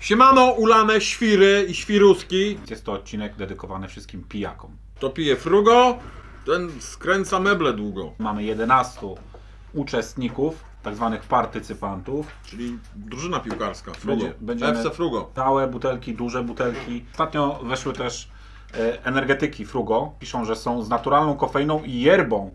Siemano, ulane świry i świruski. Jest to odcinek dedykowany wszystkim pijakom. To pije frugo, ten skręca meble długo. Mamy 11 uczestników, tak zwanych partycypantów. Czyli drużyna piłkarska, frugo. Będzie- będziemy- FC Frugo. Małe butelki, duże butelki. Ostatnio weszły też energetyki Frugo. Piszą, że są z naturalną kofeiną i yerbą.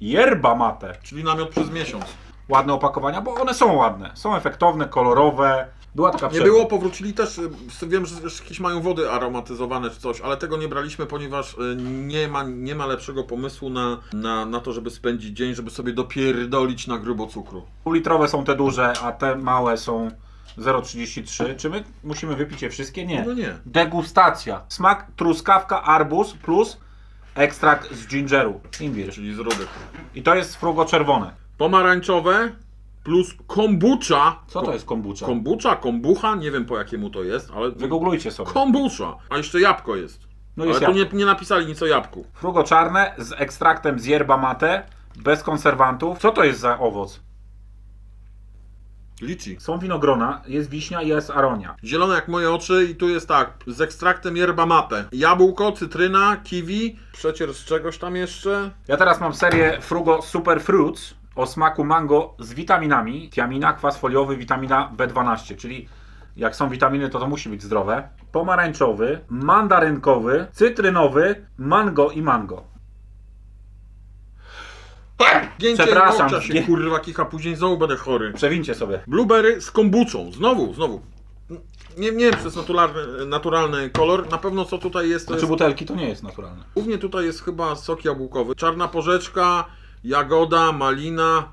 Yerba mate. Czyli namiot przez miesiąc. Ładne opakowania, bo one są ładne. Są efektowne, kolorowe. Była taka Nie przerwa. było, powrócili też, y, wiem, że też jakieś mają wody aromatyzowane czy coś, ale tego nie braliśmy, ponieważ y, nie ma, nie ma lepszego pomysłu na, na, na to, żeby spędzić dzień, żeby sobie dopierdolić na grubo cukru. Półlitrowe są te duże, a te małe są 0,33. Czy my musimy wypić je wszystkie? Nie. No nie. Degustacja. Smak truskawka, arbuz plus ekstrakt z gingeru. Imbir. Czyli z rudych. I to jest frugo czerwone. Pomarańczowe plus kombucha. Co to jest kombucha? Kombucha, kombucha, nie wiem po jakiemu to jest, ale Wygooglujcie sobie. kombucha. A jeszcze jabłko jest. No jest ale tu jabłko. nie, nie napisali nic o jabłku. Frugo czarne z ekstraktem z yerba mate, bez konserwantów. Co to jest za owoc? Liczy. Są winogrona, jest wiśnia i jest aronia. Zielone jak moje oczy i tu jest tak, z ekstraktem yerba mate. Jabłko, cytryna, kiwi, przecier z czegoś tam jeszcze. Ja teraz mam serię Frugo Super Fruits o smaku mango z witaminami. Tiamina, kwas foliowy, witamina B12, czyli jak są witaminy, to to musi być zdrowe. Pomarańczowy, mandarynkowy, cytrynowy, mango i mango. Gięcie Przepraszam, się kurwa kicha, później znowu będę chory. Przewincie sobie. Blueberry z kombuczą, znowu, znowu. Nie, nie wiem, czy to jest naturalny, naturalny kolor. Na pewno co tutaj jest, to Znaczy jest... butelki to nie jest naturalne. Głównie tutaj jest chyba sok jabłkowy. Czarna porzeczka, jagoda, malina.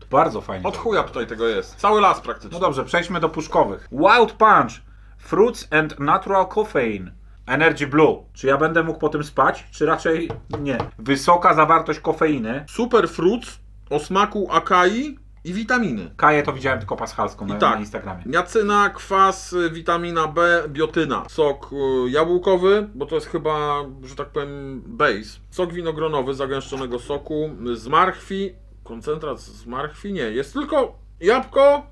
To bardzo fajnie. Od chuja tutaj tego jest. Cały las praktycznie. No dobrze, przejdźmy do puszkowych. Wild Punch. Fruits and Natural Caffeine. Energy Blue. Czy ja będę mógł po tym spać? Czy raczej nie? Wysoka zawartość kofeiny. Super fruits o smaku akai i witaminy. Kaję to widziałem tylko paschalską na, tak. na Instagramie. Niacyna, kwas, y, witamina B, biotyna. Sok y, jabłkowy, bo to jest chyba, że tak powiem, base. Sok winogronowy zagęszczonego soku y, z marchwi. Koncentrat z marchwi? Nie, jest tylko jabłko,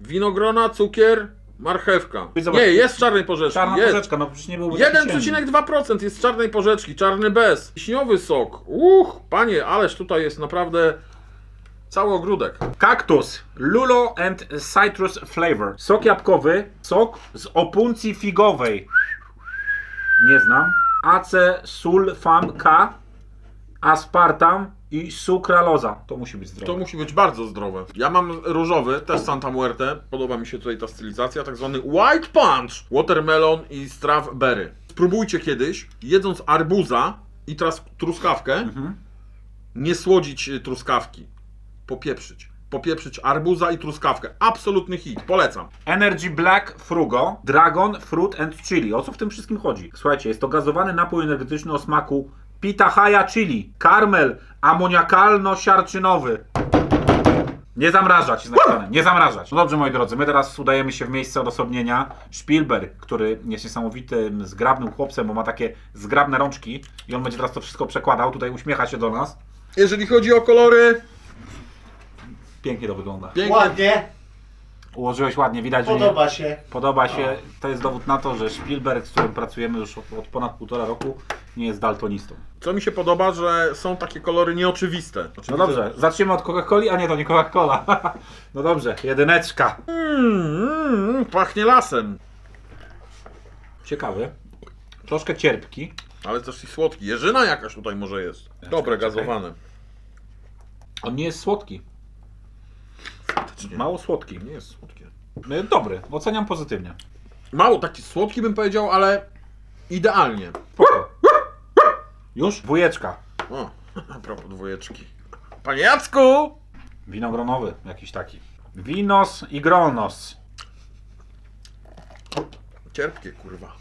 winogrona, cukier, marchewka. Nie, jest z czarnej porzeczki. Czarna jest. porzeczka, no przecież nie ciemny. 1,2% jest z czarnej porzeczki, czarny bez. Śniowy sok. Uch, panie, ależ tutaj jest naprawdę cały ogródek. Kaktus. Lulo and Citrus Flavor. Sok jabłkowy. Sok z opuncji figowej. Nie znam. Acesulfam K. Aspartam i sukraloza. To musi być zdrowe. To musi być bardzo zdrowe. Ja mam różowy, też Santa Muerte. Podoba mi się tutaj ta stylizacja, tak zwany White Punch. Watermelon i strawberry. Spróbujcie kiedyś, jedząc arbuza i teraz truskawkę, Mhm. nie słodzić y, truskawki. Popieprzyć. Popieprzyć arbuza i truskawkę. Absolutny hit, polecam. Energy Black Frugo, Dragon Fruit and Chili. O co w tym wszystkim chodzi? Słuchajcie, jest to gazowany napój energetyczny o smaku pitahaya chili, karmel amoniakalno-siarczynowy. Nie zamrażać, jest napisane. Nie zamrażać. No dobrze, moi drodzy, my teraz udajemy się w miejsce odosobnienia. Spielberg, który jest niesamowitym, zgrabnym chłopcem, bo ma takie zgrabne rączki i on będzie teraz to wszystko przekładał. Tutaj uśmiecha się do nas. Jeżeli chodzi o kolory, Pięknie to wygląda. pięknie. Ładnie, Ułożyłeś ładnie, widać, że nie, podoba się. Podoba się, to jest dowód na to, że Spielberg, z którym pracujemy już od, od ponad półtora roku, nie jest daltonistą. Co mi się podoba, że są takie kolory nieoczywiste. No Oczywiste- dobrze, zaczniemy od Coca-Coli, a nie, to nie Coca-Cola. No dobrze, jedyneczka. Mm, mm, pachnie lasem. Ciekawy. Troszkę cierpki. Ale też i słodki. Jeżyna jakaś tutaj może jest. Dobre, czekaj. gazowane. On nie jest słodki. Faktycznie. Mało słodki. Nie jest słodkie. Y, Dobry, oceniam pozytywnie. Mało taki słodki bym powiedział, ale idealnie. Spoko. Już? Dwójeczka. O, a propos dwójeczki. Panie Jacku! Winogronowy jakiś taki. Winos i gronos. Cierpkie, kurwa.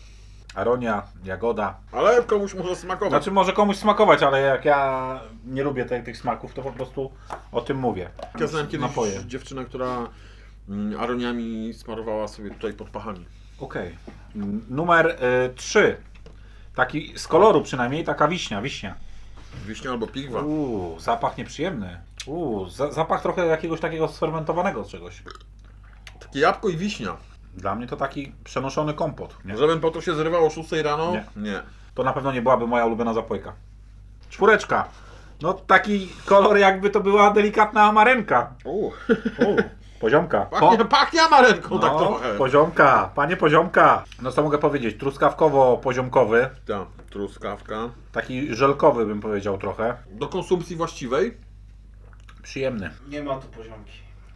Aronia, jagoda. Ale komuś może smakować. Znaczy może komuś smakować, ale jak ja nie lubię te, tych smaków, to po prostu o tym mówię. ja znałem kiedyś Napoje. dziewczynę, która mm, aroniami smarowała sobie tutaj pod pachami. Okej. Numer 3. Taki z koloru przynajmniej, taka wiśnia, wiśnia. Wiśnia albo pigwa. Uuu, zapach nieprzyjemny. Uuu, za, zapach trochę jakiegoś takiego sfermentowanego czegoś. Takie jabłko i wiśnia. Dla mnie to taki przenoszony kompot. Nie? Żebym po to się zrywał o 6 rano? Nie. Nie. To na pewno nie byłaby moja ulubiona zapojka. Czwóreczka. No taki kolor jakby to była delikatna amarenka. Uuu, poziomka. pachnie, pachnie amarenką tak no, trochę. poziomka, panie poziomka. No co mogę powiedzieć, truskawkowo-poziomkowy, Ta, truskawka. taki żelkowy bym powiedział trochę. Do konsumpcji właściwej. Przyjemny. Nie ma tu poziomki.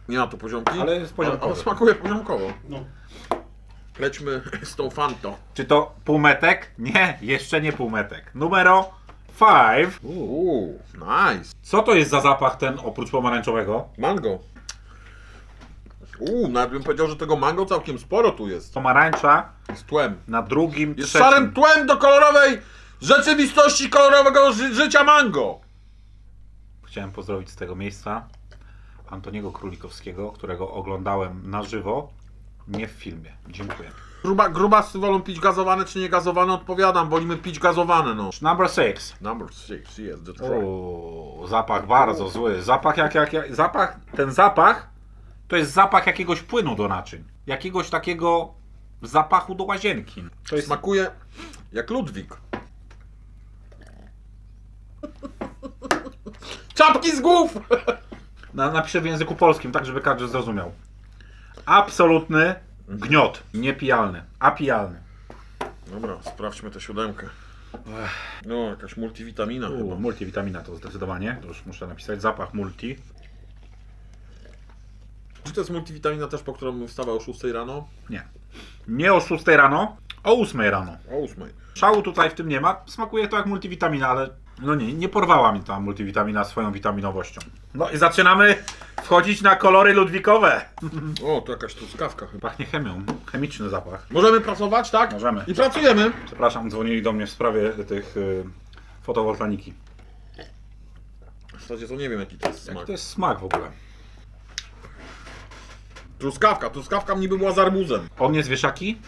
Nie ma tu poziomki. Ale jest poziomkowy. Ale on smakuje poziomkowo. No. Lećmy z tą fantą. Czy to półmetek? Nie, jeszcze nie półmetek. Numero 5. Uuu, nice. Co to jest za zapach ten oprócz pomarańczowego? Mango. Uuu, nawet bym powiedział, że tego mango całkiem sporo tu jest. Pomarańcza Z tłem. na drugim, Jest trzecim. szarym tłem do kolorowej rzeczywistości kolorowego ży życia mango. Chciałem pozdrowić z tego miejsca Antoniego Królikowskiego, którego oglądałem na żywo, nie w filmie. Dziękuję. Gruba, grubasy wolą pić gazowane czy nie gazowane? Odpowiadam, wolimy pić gazowane, no. Number 6. Number six, yes. O, zapach bardzo zły. Zapach jak, jak, jak zapach, ten zapach to jest zapach jakiegoś płynu do naczyń. Jakiegoś takiego zapachu do łazienki. To jest Smakuje jak Ludwik. Czapki z głów! na, napiszę w języku polskim, tak żeby każdy zrozumiał. Absolutny gniot. Niepijalny. Apijalny. Dobra, sprawdźmy tę siódemkę. No, jakaś multivitamina U, chyba. multivitamina to zdecydowanie. To już muszę napisać. Zapach multi. Czy to jest multivitamina też, po którą wstawał o 6 rano? Nie. Nie o 6 rano, o 8 rano. O 8. Szału tutaj w tym nie ma. Smakuje to jak multivitamina, ale no nie, nie porwała mi ta multivitamina swoją witaminowością. No i zaczynamy wchodzić na kolory ludwikowe. O, to jakaś truskawka chyba. Pachnie chemią. Chemiczny zapach. Możemy pracować, tak? Możemy. I pracujemy. Przepraszam, dzwonili do mnie w sprawie tych y, fotowoltaniki. W zasadzie to nie wiem jaki to jest Jaki smak. to jest smak w ogóle? Truskawka, truskawka niby była z arbuzem. On jest wieszaki?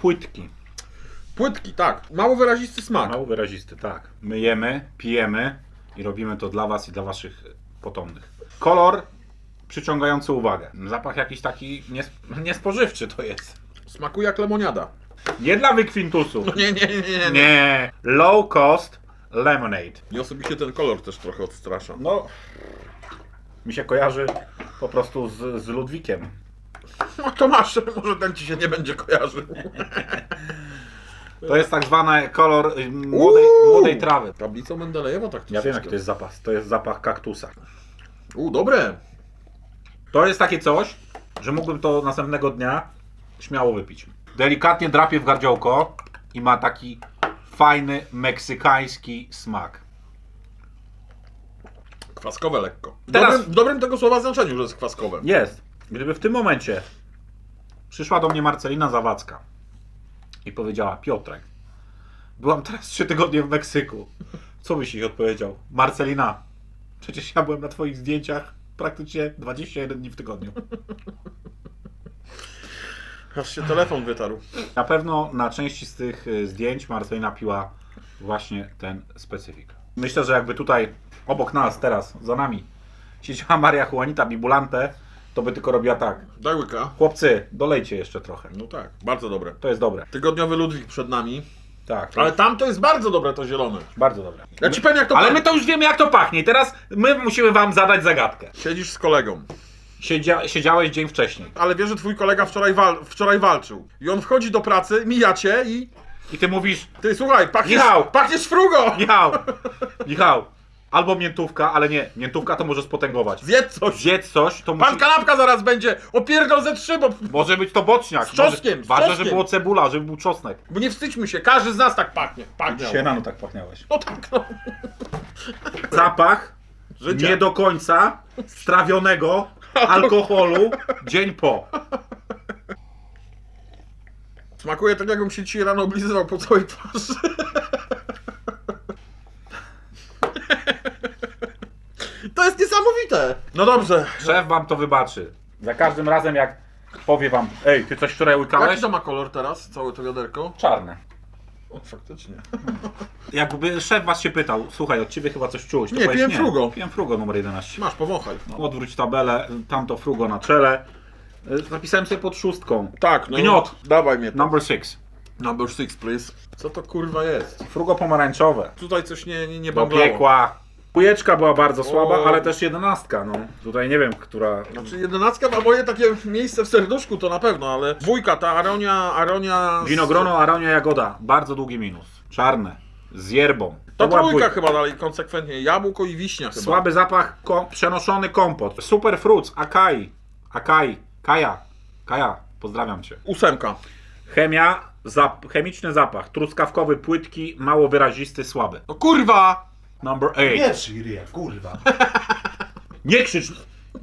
Płytki. Płytki, tak. Mało wyrazisty smak. Mało wyrazisty, tak. Myjemy, pijemy i robimy to dla Was i dla Waszych potomnych. Kolor przyciągający uwagę. Zapach jakiś taki nies niespożywczy to jest. Smakuje jak lemoniada. Nie dla wykwintusu. Nie, nie, nie, nie. nie. Nie. Low cost lemonade. I osobiście ten kolor też trochę odstrasza. No, mi się kojarzy po prostu z, z Ludwikiem. No to masz, może ten ci się nie będzie kojarzył. To jest tak zwany kolor y, młodej, Uuu. młodej trawy. Tablicą Mendelejewa tak Ja wiem jaki to jest zapach. To jest zapach kaktusa. U, dobre. To jest takie coś, że mógłbym to następnego dnia śmiało wypić. Delikatnie drapie w gardziołko i ma taki fajny meksykański smak. Kwaskowe lekko. W Teraz- dobrym, w dobrym tego słowa znaczeniu, że jest kwaskowe. Jest. Gdyby w tym momencie przyszła do mnie Marcelina Zawadzka i powiedziała: Piotrek, byłam teraz trzy tygodnie w Meksyku. Co byś jej odpowiedział? Marcelina, przecież ja byłem na Twoich zdjęciach praktycznie 21 dni w tygodniu. Aż się telefon wytarł. Na pewno na części z tych y, zdjęć Marcelina piła właśnie ten specyfik. Myślę, że jakby tutaj obok nas, teraz, za nami, siedziała Maria Juanita Bibulante, to by tylko robiła tak. Daj łyka. Chłopcy, dolejcie jeszcze trochę. No tak, bardzo dobre. To jest dobre. Tygodniowy Ludwik przed nami. Tak, Ale tam to jest bardzo dobre to zielone. bardzo dobre. Ja ci powiem jak to Ale my to już wiemy jak to pachnie. I teraz my musimy wam zadać zagadkę. Siedzisz z kolegą. Siedzia, siedziałeś dzień wcześniej. Ale wiesz, że twój kolega wczoraj, wal wczoraj walczył. I on wchodzi do pracy, mija cię i... I ty mówisz, Ty, słuchaj, pachniesz, Michał! pachniesz frugo! Michał, Michał, albo miętówka, ale nie, miętówka to może spotęgować. Zjedz coś. Zjedz coś, to Pan musi... kanapka zaraz będzie. Opierdol ze trzy, bo... Może być to boczniak. Z czosnkiem, Może... z Ważne, czosnkiem. żeby było cebula, żeby był czosnek. Bo nie wstydźmy się, każdy z nas tak pachnie. Pachnie. Dzisiaj rano tak pachniałeś. No tak, no. Zapach Życia. nie do końca strawionego alkoholu dzień po. Smakuje tak, jakbym się dzisiaj rano oblizywał po całej twarzy. To No dobrze. Szef wam to wybaczy. Za każdym razem jak powie wam, ej, ty coś wczoraj łykałeś? Jaki to ma kolor teraz, całe to wiaderko? Czarne. O, faktycznie. Jakby szef was się pytał, słuchaj, od ciebie chyba coś czułeś. to Nie, powiedz, piłem Frugo. Piłem frugo numer 11. Masz, powąchaj. No, odwróć tabelę, tamto frugo na czele. Y, Zapisałem sobie pod szóstką. Tak, no. Gniot. Dawaj mnie. Number 6. Number six, please. Co to kurwa jest? Frugo pomarańczowe. Tutaj coś nie, nie, nie Do bamblało. piekła. Kujeczka była bardzo słaba, O. ale też jedenastka, no. Tutaj nie wiem, która... Znaczy jedenastka ma moje takie miejsce w serduszku, to na pewno, ale dwójka, ta Aronia, Aronia... z- Winogrono, aronia, jagoda. Bardzo długi minus. Czarne. Z yerbą. To była trójka dwójka. chyba dalej, konsekwentnie. Jabłko i wiśnia chyba. Słaby zapach, ko- przenoszony kompot. Super fruits, Akai. Akai. Kaja. Kaja, pozdrawiam cię. Ósemka. Chemia, zap- chemiczny zapach. Truskawkowy, płytki, mało wyrazisty, słaby. No kurwa! Number 8. Nie przyryja, kurwa. Nie krzycz.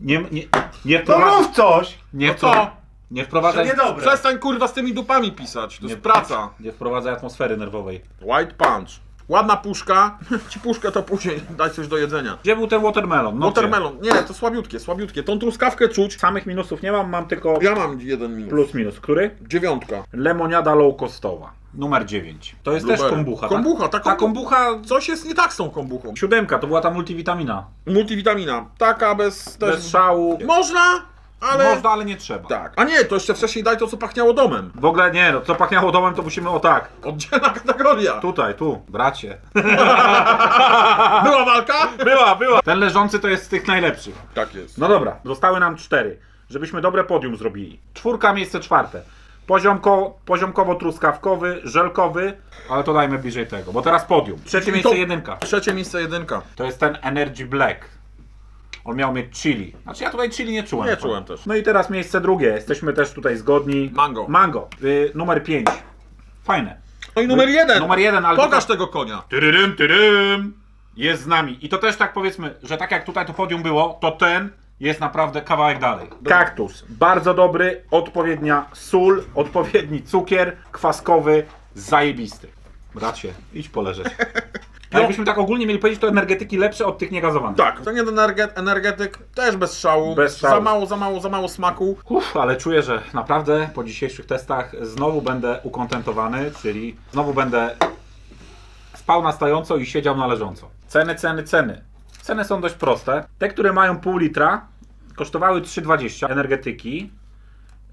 Nie, nie, nie To wprowadzaj. mów coś! Nie, No wprowadzaj- co? nie To wprowadzaj. niedobre. Przestań kurwa z tymi dupami pisać, to Nie- jest praca. Nie wprowadzaj atmosfery nerwowej. White Punch. Ładna puszka. Ci puszkę to później, daj coś do jedzenia. Gdzie był ten watermelon? No Watermelon. Nie, to słabiutkie, słabiutkie. Tą truskawkę czuć. Samych minusów nie mam, mam tylko Ja mam jeden minus. plus minus. Który? Dziewiątka. Lemoniada low costowa. Numer 9. To jest też Blueberry. kombucha. Kombucha, tak? ta ta kombu- kombucha. Coś jest nie tak z tą kombuchą. Siódemka, to była ta multivitamina. Multivitamina. Taka bez... Też... Bez szału. Można, ale... Można, ale nie trzeba. Tak. A nie, to jeszcze wcześniej daj to, co pachniało domem. W ogóle nie, no co pachniało domem, to musimy o tak. Oddzielna kategoria. Tutaj, tu, bracie. Była walka? Była, była. Ten leżący to jest z tych najlepszych. Tak jest. No dobra, zostały nam cztery, żebyśmy dobre podium zrobili. Czwórka, miejsce czwarte. Poziomko, poziomkowo-truskawkowy, żelkowy, ale to dajmy bliżej tego, bo teraz podium. Trzecie miejsce jedynka. Trzecie miejsce jedynka. To jest ten Energy Black. On miał mieć chili. Znaczy ja tutaj chili nie czułem. Nie czułem też. No i teraz miejsce drugie. Jesteśmy też tutaj zgodni. Mango. Mango. Y, numer 5. Fajne. No i numer jeden. Numer jeden, ale Pokaż tego konia. Tyryrym, tyrym. Jest z nami. I to też tak powiedzmy, że tak jak tutaj to podium było, to ten jest naprawdę kawałek dalej. Kaktus. Bardzo dobry, odpowiednia sól, odpowiedni cukier, kwaskowy, zajebisty. Bracie, idź poleżeć. A jakbyśmy tak ogólnie mieli powiedzieć, to energetyki lepsze od tych niegazowanych. Tak. Ten jeden energe- energetyk też bez szału. Bez szału. Za mało, za mało, za mało smaku. Uff, ale czuję, że naprawdę po dzisiejszych testach znowu będę ukontentowany, czyli znowu będę spał na stojąco i siedział na leżąco. Ceny, ceny, ceny. Ceny są dość proste. Te, które mają pół litra, kosztowały 3,20 energetyki.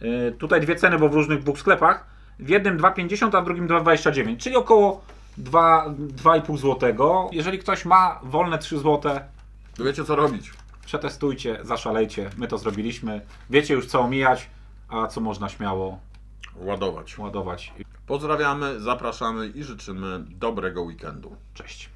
Yy, tutaj dwie ceny, bo w różnych dwóch sklepach. W jednym 2,50, a w drugim 2,29, czyli około 2, 2,5 zł. Jeżeli ktoś ma wolne 3 zł, To wiecie co robić. przetestujcie, zaszalejcie. My to zrobiliśmy. Wiecie już co omijać, a co można śmiało Ładować. ładować. Pozdrawiamy, zapraszamy i życzymy dobrego weekendu. Cześć.